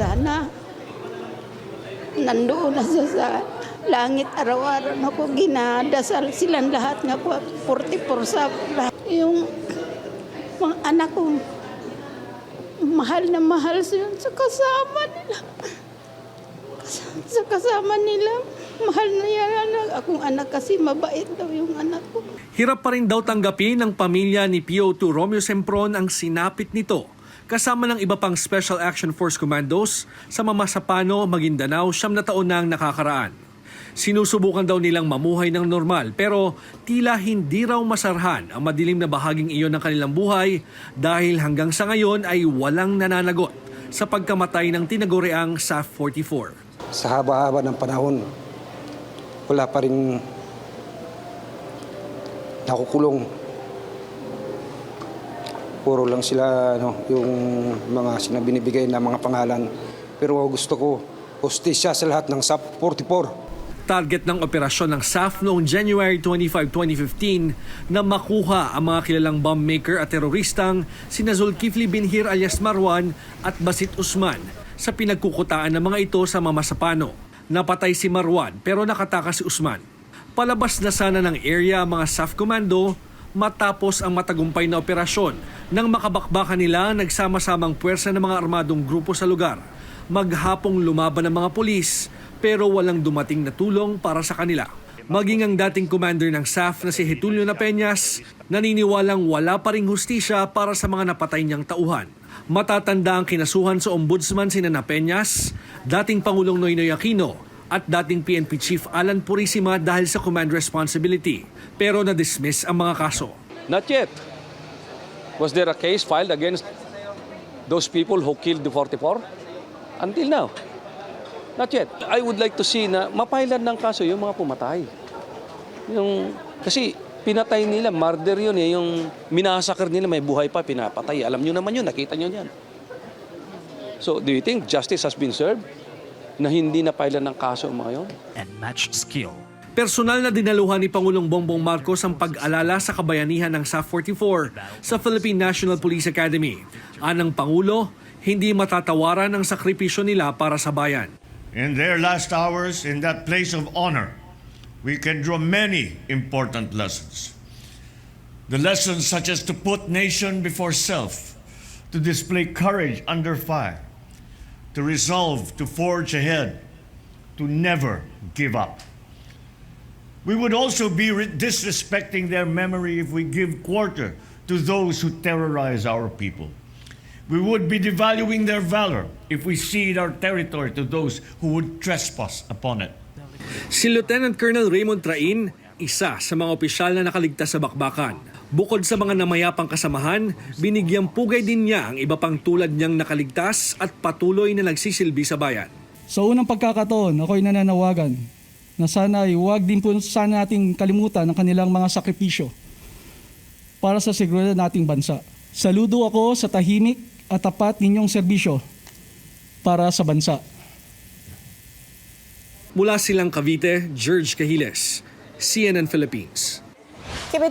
sana nandoon na siya sa langit araw-araw na ko ginadasal silang lahat nga po 44 sa. Yung mga anak ko mahal na mahal siya sa kasama nila. Sa kasama nila, mahal na yan anak. Akong anak kasi mabait daw yung anak ko. Hirap pa rin daw tanggapin ng pamilya ni PO2 Romeo Sempron ang sinapit nito kasama ng iba pang Special Action Force Commandos sa Mamasapano, Maguindanao siyam na taon na ang nakakaraan. Sinusubukan daw nilang mamuhay ng normal pero tila hindi raw masarhan ang madilim na bahaging iyon ng kanilang buhay dahil hanggang sa ngayon ay walang nananagot sa pagkamatay ng tinagoreang SAF-44. sa haba-haba ng panahon, wala pa rin nakukulong. Puro lang sila ano, yung mga sinabinibigay na mga pangalan. Pero gusto ko, hostisya sa lahat ng SAP 44. Target ng operasyon ng SAF noong January 25, 2015 na makuha ang mga kilalang bomb maker at teroristang sina Zulkifli Binhir alias Marwan at Basit Usman sa pinagkukutaan ng mga ito sa Mamasapano. Napatay si Marwan pero nakatakas si Usman. Palabas na sana ng area mga SAF Commando matapos ang matagumpay na operasyon nang makabakbakan nila ang nagsama-samang puwersa ng mga armadong grupo sa lugar. Maghapong lumaban ng mga pulis pero walang dumating na tulong para sa kanila. Maging ang dating commander ng SAF na si Getulio Napeñas, naniniwalang wala pa ring hustisya para sa mga napatay niyang tauhan. Matatanda ang kinasuhan sa ombudsman sina Napeñas, dating Pangulong Noynoy Aquino at dating PNP Chief Alan Purisima dahil sa command responsibility pero na-dismiss ang mga kaso. Not yet. Was there a case filed against those people who killed the 44? Until now. Not yet. I would like to see na mapailan ng kaso yung mga pumatay. Yung, kasi pinatay nila, murder yun eh. Yung minasakar nila, may buhay pa, pinapatay. Alam nyo naman yun, nakita nyo yan. So, do you think justice has been served? Na hindi napailan ng kaso ang mga yun? and match skill. Personal na dinaluhan ni Pangulong Bongbong Marcos ang pag-alala sa kabayanihan ng SAF-44 sa Philippine National Police Academy. Anang Pangulo, hindi matatawaran ang sakripisyo nila para sa bayan. In their last hours, in that place of honor, we can draw many important lessons. The lessons such as to put nation before self, to display courage under fire, to resolve to forge ahead, to never give up. We would also be re- disrespecting their memory if we give quarter to those who terrorize our people. We would be devaluing their valor if we cede our territory to those who would trespass upon it. Si Lieutenant Colonel Raymond Train, isa sa mga opisyal na nakaligtas sa bakbakan. Bukod sa mga namayapang kasamahan, binigyang pugay din niya ang iba pang tulad niyang nakaligtas at patuloy na nagsisilbi sa bayan. Sa unang pagkakataon, ako'y nananawagan na sana ay huwag din po sana nating kalimutan ang kanilang mga sakripisyo para sa seguridad nating bansa. Saludo ako sa tahimik at tapat ninyong serbisyo para sa bansa. Mula silang Cavite, George Cahiles, CNN Philippines.